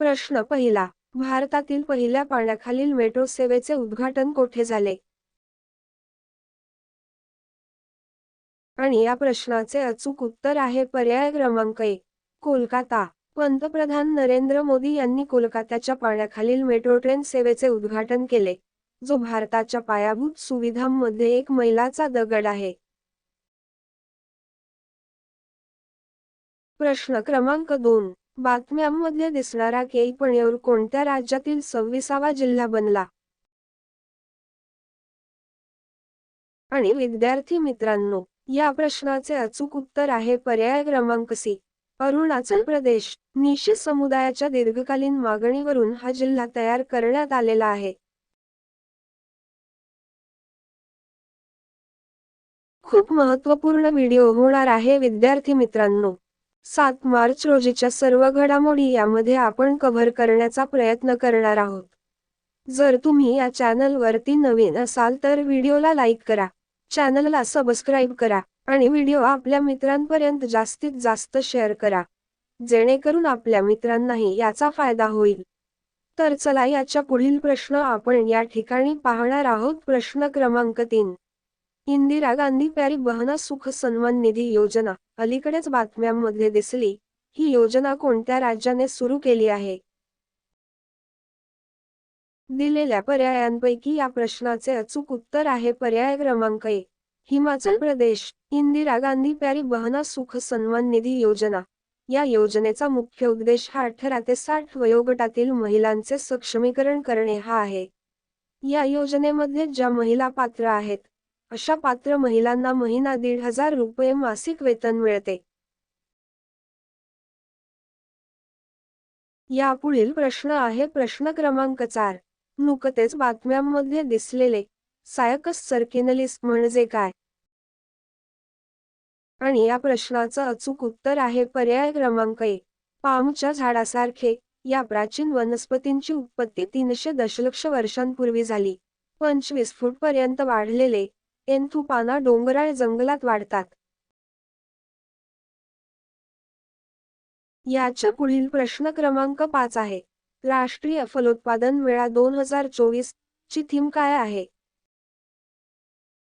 प्रश्न पहिला भारतातील पहिल्या पाण्याखालील मेट्रो सेवेचे उद्घाटन कोठे झाले? आणि या प्रश्नाचे अचूक उत्तर आहे पर्याय क्रमांक एक कोलकाता. पंतप्रधान नरेंद्र मोदी यांनी कोलकात्याच्या पाण्याखालील मेट्रो ट्रेन सेवेचे उद्घाटन केले जो भारताच्या पायाभूत सुविधांमध्ये एक मैलाचा दगड आहे. प्रश्न क्रमांक दोन बातम्यांमध्ये दिसणारा केई कोणत्या राज्यातील सव्वीसावा जिल्हा बनला? आणि विद्यार्थी मित्रांनो या प्रश्नाचे अचूक उत्तर आहे पर्याय क्रमांक सी. अरुणाचल प्रदेश. निशी समुदायाच्या दीर्घकालीन मागणीवरून हा जिल्हा तयार करण्यात आलेला आहे. खूप महत्त्वपूर्ण व्हिडिओ होणार आहे विद्यार्थी मित्रांनो. सात मार्च रोजीच्या सर्व घडामोडी यामध्ये आपण कव्हर करण्याचा प्रयत्न करणार आहोत. जर तुम्ही या चॅनलवरती नवीन असाल तर व्हिडिओला लाईक करा. चॅनलला सबस्क्राईब करा आणि व्हिडिओ आपल्या मित्रांपर्यंत जास्तीत जास्त शेअर करा. जेणेकरून आपल्या मित्रांनाही याचा फायदा होईल. तर चला याच्या पुढील प्रश्न आपण या ठिकाणी पाहणार आहोत. प्रश्न क्रमांक तीन. इंदिरा गांधी प्यारी बहना सुख सन्मान निधी योजना. अलीकडेच बातम्यांमध्ये दिसली ही योजना कोणत्या राज्याने सुरू केली आहे? दिलेल्या पर्यायांपैकी या प्रश्नाचे अचूक उत्तर आहे पर्याय क्रमांक ए हिमाचल प्रदेश. इंदिरा गांधी प्यारी बहना सुख सन्मान निधी योजना. या योजनेचा मुख्य उद्देश हा अठरा ते साठ वयोगटातील महिलांचे सक्षमीकरण करणे हा आहे. या योजनेमध्ये ज्या महिला पात्र आहेत अशा पात्र महिलांना महिना दीड हजार रुपये मासिक वेतन मिळते. यापुढील प्रश्न आहे प्रश्न क्रमांक चार. नुकतेच बातम्यांमध्ये दिसलेले सायकस सर्किनलिस्ट म्हणजे काय? आणि या प्रश्नाचं अचूक उत्तर आहे पर्याय क्रमांक एक. पामच्या झाडासारखे या प्राचीन वनस्पतींची उत्पत्ती तीनशे दशलक्ष वर्षांपूर्वी झाली. पंचवीस फूट पर्यंत वाढलेले एन्थुपाना डोंगराळ जंगलात वाढतात. याच्या पुढील प्रश्न क्रमांक पाच आहे. राष्ट्रीय फलोत्पादन मेळा दोन हजार चोवीस ची थीम काय आहे?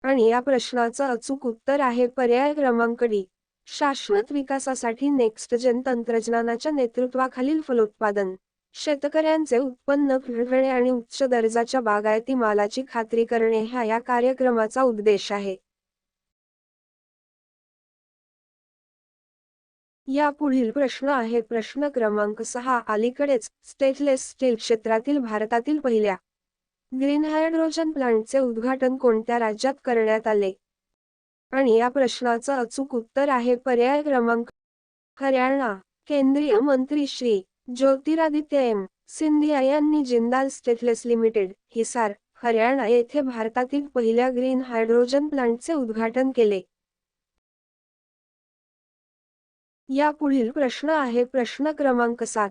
आणि या प्रश्नाचं अचूक उत्तर आहे पर्याय क्रमांक डी. शाश्वत विकासासाठी नेक्स्टजन तंत्रज्ञानाच्या नेतृत्वाखालील फलोत्पादन. शेतकऱ्यांचे उत्पन्न फिरविणे आणि उच्च दर्जाच्या बागायती मालाची खात्री करणे हा या कार्यक्रमाचा उद्देश आहे. या पुढील प्रश्न आहे. प्रश्न क्रमांक सहा. अलीकडेच स्टेटलेस स्टील क्षेत्रातील भारतातील पहिल्या ग्रीन हायड्रोजन प्लांटचे उद्घाटन कोणत्या राज्यात करण्यात आले? आणि या प्रश्नाचं अचूक उत्तर आहे. पर्याय क्रमांक हरियाणा. केंद्रीय मंत्री श्री ज्योतिरादित्य एम. सिंधिया यांनी जिंदाल स्टेटलेस लिमिटेड हिसार हरियाणा येथे भारतातील पहिल्या ग्रीन हायड्रोजन प्लांटचे उद्घाटन केले. या पुढील प्रश्न आहे प्रश्न क्रमांक सात.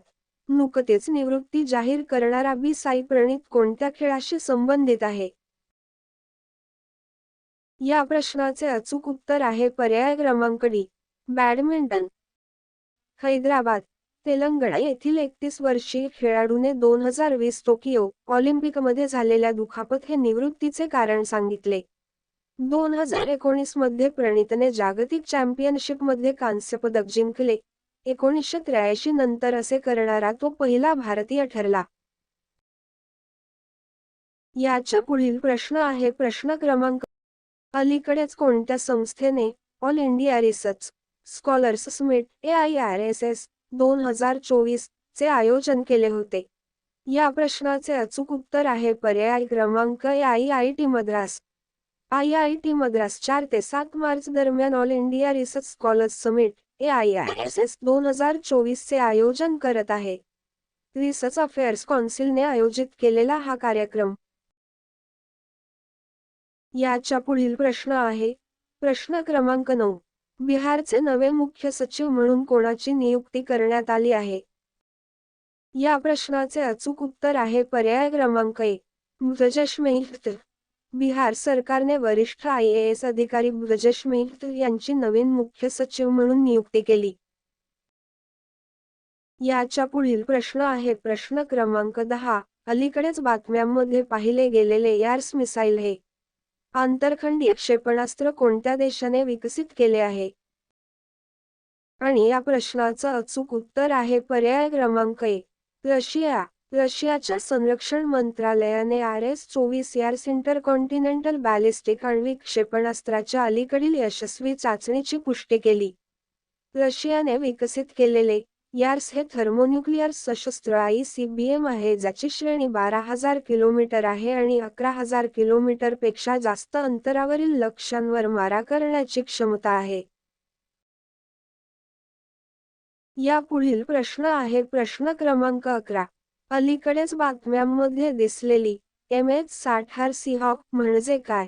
नुकतेच निवृत्ती जाहीर करणारा बी साई प्रणित कोणत्या खेळाशी संबंधित आहे? या प्रश्नाचे अचूक उत्तर आहे पर्याय क्रमांक डी. बॅडमिंटन. हैदराबाद. तेलंगणा येथील एकतीस वर्षीय खेळाडूने दोन हजार वीस टोकियो ऑलिम्पिकमध्ये झालेल्या दुखापत हे निवृत्तीचे कारण सांगितले. दोन हजार एकोणीसमध्ये प्रणीतने जागतिक चॅम्पियनशिपमध्ये कांस्यपदक जिंकले. एकोणीसशे त्र्याऐंशी नंतर असे करणारा तो पहिला भारतीय ठरला. याच्या पुढील प्रश्न आहे प्रश्न क्रमांक अलीकडेच कोणत्या संस्थेने all India research scholars summit A I R S S दोन हजार चोवीस चे आयोजन केले होते. या प्रश्नाचे अचूक उत्तर आहे पर्याय क्रमांक I I T Madras. I I T Madras चार ते सात मार्च दरम्यान all India research scholars summit A I I S S दोन हजार चोवीस चे आयोजन करत आहे. रिसर्च अफेअर्स कौन्सिलने आयोजित केलेला हा कार्यक्रम. याच्या पुढील प्रश्न आहे. प्रश्न क्रमांक नऊ. बिहारचे नवे मुख्य सचिव म्हणून कोणाची नियुक्ती करण्यात आली आहे? या प्रश्नाचे अचूक उत्तर आहे पर्याय क्रमांक एक ब्रजेश बिहार सरकारने वरिष्ठ आय ए एस अधिकारी ब्रजेश यांची नवीन मुख्य सचिव म्हणून नियुक्ती केली. याच्या पुढील प्रश्न आहे. प्रश्न क्रमांक दहा अलीकडेच बातम्यांमध्ये पाहिले गेलेले यार्स मिसाईल हे आंतरखंडीय क्षेपणास्त्र कोणत्या देशाने विकसित केले आहे? आणि या प्रश्नाचं अचूक उत्तर आहे पर्याय क्रमांक एक रशिया. रशियाच्या संरक्षण मंत्रालयाने आर एस चोवीस यार सेंटर कॉन्टिनेंटल बॅलिस्टिक आण्विक क्षेपणास्त्राच्या अलीकडील यशस्वी चाचणीची पुष्टी केली. रशियाने विकसित केलेले यार्स हे थर्मोन्युक्लिअर सशस्त्र आई सी बी एम आहे ज्याची श्रेणी बारा हजार किलोमीटर आहे आणि अकरा हजार किलोमीटरपेक्षा जास्त अंतरावरील लक्ष्यांवर मारा करण्याची क्षमता आहे. या पुढील प्रश्न आहे प्रश्न क्रमांक अकरा. अलीकडेच बातम्यांमध्ये दिसलेली एम एच साठ आर सीहॉक म्हणजे काय?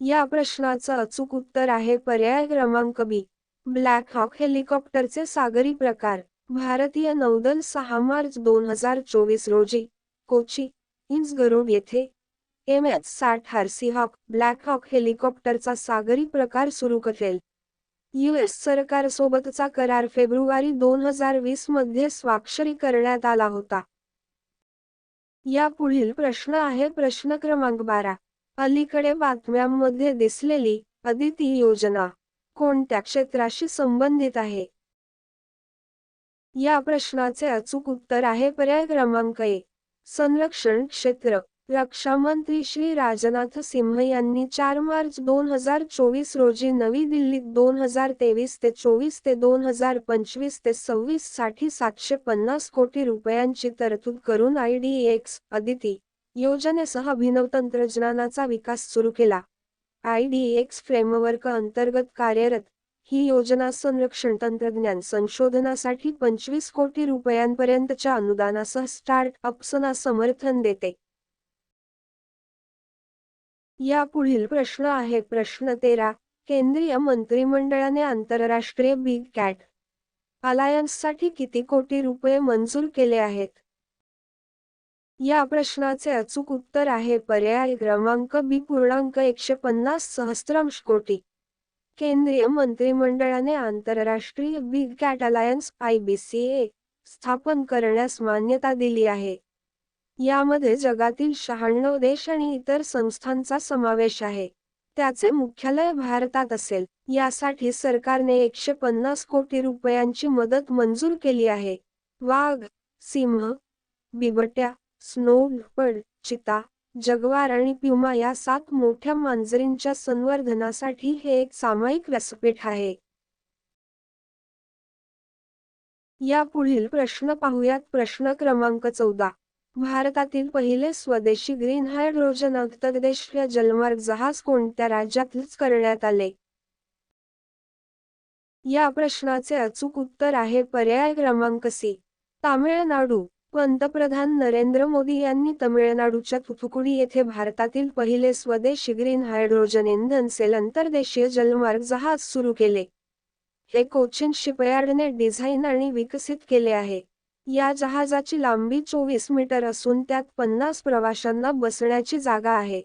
या प्रश्नाचं अचूक उत्तर आहे पर्याय क्रमांक बी. ब्लॅक हॉक हेलिकॉप्टरचे सागरी प्रकार. भारतीय नौदल सहा मार्च दोन हजार चोवीस रोजी कोची इंच येथे एम एच साठ हार्सी हॉक ब्लॅक हॉक हेलिकॉप्टरचा सागरी प्रकार सुरू करेल. युएस सरकारसोबतचा करार फेब्रुवारी दोन हजार वीसमध्ये स्वाक्षरी करण्यात आला होता. या पुढील प्रश्न आहे प्रश्न क्रमांक बारा. अलीकडे बातम्यांमध्ये दिसलेली अदिती योजना. कोणत्या क्षेत्राशी संबंधित आहे? या प्रश्नाचे अचूक उत्तर आहे पर्याय क्रमांक ए. संरक्षण क्षेत्र. रक्षामंत्री श्री राजनाथ सिंह यांनी चार मार्च दोन हजार चोवीस रोजी नवी दिल्लीत दोन हजार तेवीस ते चोवीस ते दोन हजार पंचवीस ते सव्वीससाठी सातशे पन्नास कोटी रुपयांची तरतूद करून आय डी एक्स अदिती योजनेसह अभिनव तंत्रज्ञानाचा विकास सुरू केला. आयडीएक्स एक्स फ्रेमवर्क अंतर्गत कार्यरत ही योजना संरक्षण तंत्रज्ञान संशोधनासाठी पंचवीस कोटी रुपयांपर्यंतच्या अनुदानासह स्टार्ट अप्सना समर्थन देते. या पुढील प्रश्न आहे. प्रश्न तेरा. केंद्रीय मंत्रिमंडळाने आंतरराष्ट्रीय बिग कॅट अलायन्ससाठी किती कोटी रुपये मंजूर केले आहेत? या प्रश्नाचे अचूक उत्तर आहे पर्याय क्रमांक बी पूर्णांक एकशे पन्नास सहस्त्रांश कोटी. केंद्रीय मंत्रिमंडळाने आंतरराष्ट्रीय big cat alliance I B C A स्थापन करण्यास मान्यता दिली आहे. यामध्ये जगातील शहाण्णव देश आणि इतर संस्थांचा समावेश आहे. त्याचे मुख्यालय भारतात असेल. यासाठी सरकारने एकशे पन्नास कोटी रुपयांची मदत मंजूर केली आहे. वाघ सिंह बिबट्या स्नो लेपर्ड चिता जगवार आणि प्युमा या सात मोठ्या मांजरींच्या संवर्धनासाठी हे एक सामायिक व्यासपीठ आहे. या पुढील प्रश्न पाहूयात. प्रश्न क्रमांक चौदा. भारतातील पहिले स्वदेशी ग्रीन हायड्रोजन अंतर्देशीय जलमार्ग जहाज कोणत्या राज्यातच करण्यात आले? या प्रश्नाचे अचूक उत्तर आहे पर्याय क्रमांक सी. तामिळनाडू. पंतप्रधान नरेंद्र मोदी यांनी तमिळनाडूच्या तुथुकुडी येथे भारतातील पहिले स्वदेशी ग्रीन हायड्रोजन इंधन सेल अंतर्देशीय जलमार्ग जहाज सुरू केले. हे कोचिन शिपयार्डने डिझाईन आणि विकसित केले आहे. या जहाजाची लांबी चोवीस मीटर असून त्यात पन्नास प्रवाशांना बसण्याची जागा आहे.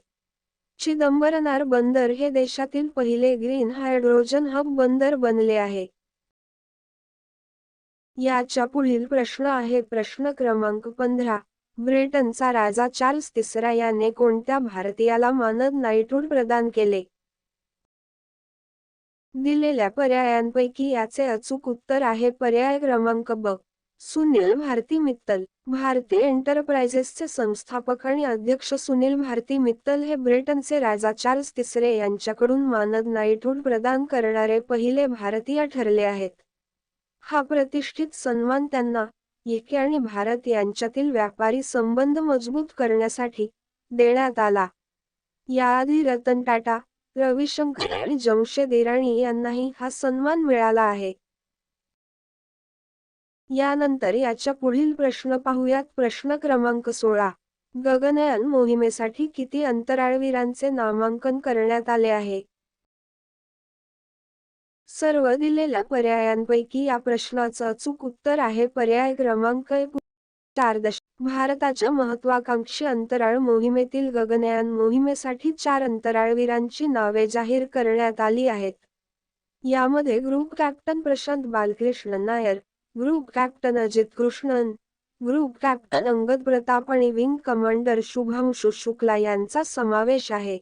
चिदंबरनार बंदर हे देशातील पहिले ग्रीन हायड्रोजन हब बंदर बनले आहे. याच्या पुढील प्रश्न आहे. प्रश्न क्रमांक पंधरा. ब्रिटनचा राजा चार्ल्स तिसरा याने कोणत्या भारतीयाला मानद नाईटहूड प्रदान केले? दिलेल्या पर्यायांपैकी याचे अचूक उत्तर आहे. पर्याय क्रमांक ब. सुनील भारती मित्तल. भारती एंटरप्राइजेसचे संस्थापक आणि अध्यक्ष सुनील भारती मित्तल हे ब्रिटनचे राजा चार्ल्स तिसरे यांच्याकडून मानद नाईटहूड प्रदान करणारे पहिले भारतीय ठरले आहेत. हा प्रतिष्ठित सन्मान त्यांना येके आणि भारत यांच्यातील व्यापारी संबंध मजबूत करण्यासाठी देण्यात आला. याआधी रतन टाटा रविशंकर आणि जमशेद इराणी यांनाही हा सन्मान मिळाला आहे. यानंतर याच्या पुढील प्रश्न पाहूयात. प्रश्न क्रमांक सोळा. गगनयान मोहिमेसाठी किती अंतराळवीरांचे नामांकन करण्यात आले आहे? सर्व दिलेल्या पर्यायांपैकी या प्रश्नाचं अचूक उत्तर आहे. पर्याय क्रमांक चार दश भारताच्या महत्वाकांक्षी अंतराळ मोहिमेतील गगनयान मोहिमेसाठी चार अंतराळवीरांची नावे जाहीर करण्यात आली आहेत. यामध्ये group captain Prashanth Balakrishnan Nair group captain Ajit Krishnan group captain Angad Pratap आणि विंग कमांडर शुभांशु शुक्ला यांचा समावेश आहे.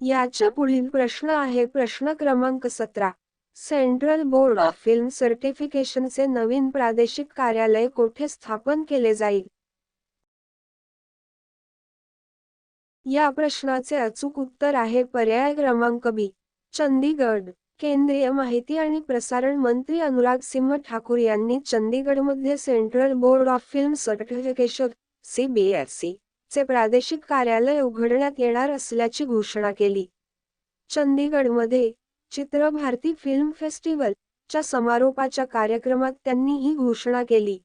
याच्या पुढील प्रश्न आहे प्रश्न क्रमांक सतरा. सेंट्रल बोर्ड ऑफ फिल्म सर्टिफिकेशनचे नवीन प्रादेशिक कार्यालय कोठे स्थापन केले जाईल? या प्रश्नाचे अचूक उत्तर आहे पर्याय क्रमांक बी. चंदीगड केंद्रीय माहिती आणि प्रसारण मंत्री अनुराग सिंह ठाकूर यांनी चंदीगडमध्ये central board of film certification CBSE चे प्रादेशिक कार्यालय उघडण्यात येणार असल्याची घोषणा केली. चंदीगडमध्ये चित्रभारती फिल्म फेस्टिवल च्या समारोपाच्या कार्यक्रमात त्यांनी ही घोषणा केली.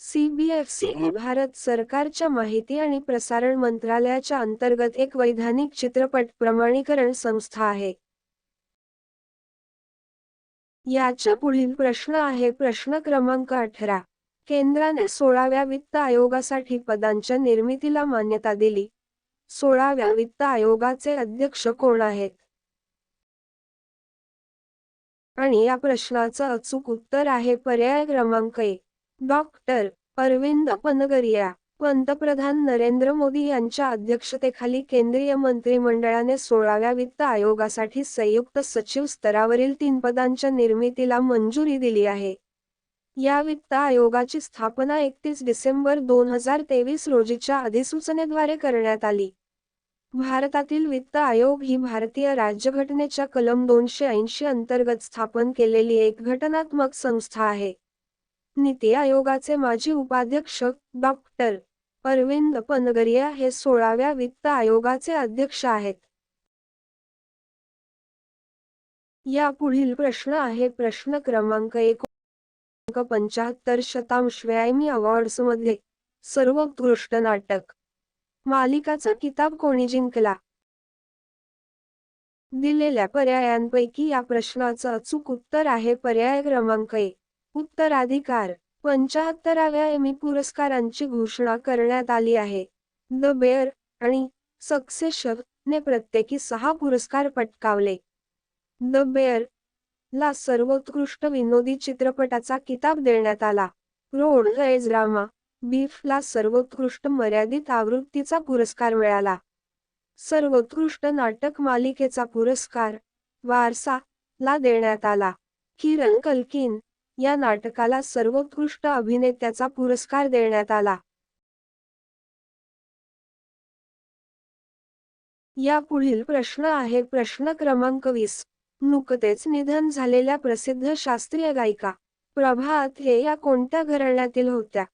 सीबीएफसी भारत सरकारच्या माहिती आणि प्रसारण मंत्रालयाच्या अंतर्गत एक वैधानिक चित्रपट प्रमाणीकरण संस्था आहे. याच्या पुढील प्रश्न आहे प्रश्न क्रमांक अठरा. केंद्राने सोळाव्या वित्त आयोगासाठी पदांच्या निर्मितीला मान्यता दिली. सोळाव्या वित्त आयोगाचे अध्यक्ष कोण आहेत? आणि या प्रश्नाचं अचूक उत्तर आहे पर्याय क्रमांक एक. डॉक्टर अरविंद पनगरिया पंतप्रधान नरेंद्र मोदी यांच्या अध्यक्षतेखाली केंद्रीय मंत्रिमंडळाने सोळाव्या वित्त आयोगासाठी संयुक्त सचिव स्तरावरील तीन पदांच्या निर्मितीला मंजुरी दिली आहे. या वित्त आयोगाची स्थापना एकतीस डिसेंबर दोन हजार तेवीस रोजीच्या अधिसूचनेद्वारे करण्यात आली. भारतातील वित्त आयोग ही भारतीय राज्यघटनेच्या कलम दोनशे ऐंशी अंतर्गत स्थापन केलेली एक घटनात्मक संस्था आहे. नीती आयोगाचे माजी उपाध्यक्ष डॉक्टर अरविंद पनगरिया हे सोळाव्या वित्त आयोगाचे अध्यक्ष आहेत. या पुढील प्रश्न आहे प्रश्न क्रमांक एक. पंचाहत्तर शतांश व्यायमी अवॉर्ड्समध्ये सर्वोत्कृष्ट नाटक. मालिकाचा किताब कोणी जिंकला? दिलेल्या पर्यायांपैकी या प्रश्नाचं अचूक उत्तर आहे पर्याय क्रमांक ए. उत्तराधिकार. पंचाहत्तराव्या एमी पुरस्कारांची घोषणा करण्यात आली आहे. द बेअर आणि सक्सेशर ने प्रत्येकी सहा पुरस्कार पटकावले. द बेअर ला सर्वोत्कृष्ट विनोदी चित्रपटाचा किताब देण्यात आला. रोड एज ड्रामा बीफला सर्वोत्कृष्ट मर्यादित आवृत्तीचा पुरस्कार मिळाला. सर्वोत्कृष्ट नाटक मालिकेचा पुरस्कार वारसा ला देण्यात आला. किरण कल्किन या नाटकाला सर्वोत्कृष्ट अभिनेत्याचा पुरस्कार देण्यात आला. या पुढील प्रश्न आहे प्रश्न क्रमांक वीस. नुकतेच निधन झालेल्या प्रसिद्ध शास्त्रीय गायिका प्रभात हे या कोणत्या घराण्यातील होत्या?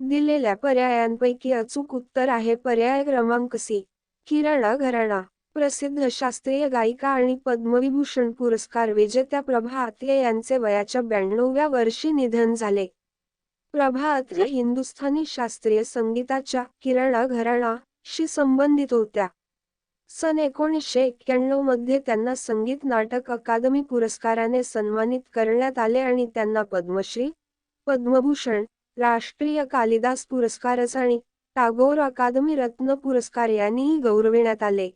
दिलेल्या पर्यायांपैकी अचूक उत्तर आहे पर्याय क्रमांक सी किराणा घराणा. प्रसिद्ध शास्त्रीय गायिका आणि पद्मविभूषण पुरस्कार विजेत्या प्रभात हे यांचे वयाच्या ब्याण्णव्या वर्षी निधन झाले. प्रभात हिंदुस्थानी शास्त्रीय संगीताच्या किराणा घराणा शी संबंधित होत्या. सन एकोणीसशे एक्क्याण्णवमध्ये त्यांना संगीत नाटक अकादमी पुरस्काराने सन्मानित करण्यात आले आणि त्यांना पद्मश्री पद्मभूषण राष्ट्रीय कालिदास पुरस्कारच आणि टागोर अकादमी रत्न पुरस्कार यांनीही गौरविण्यात आले.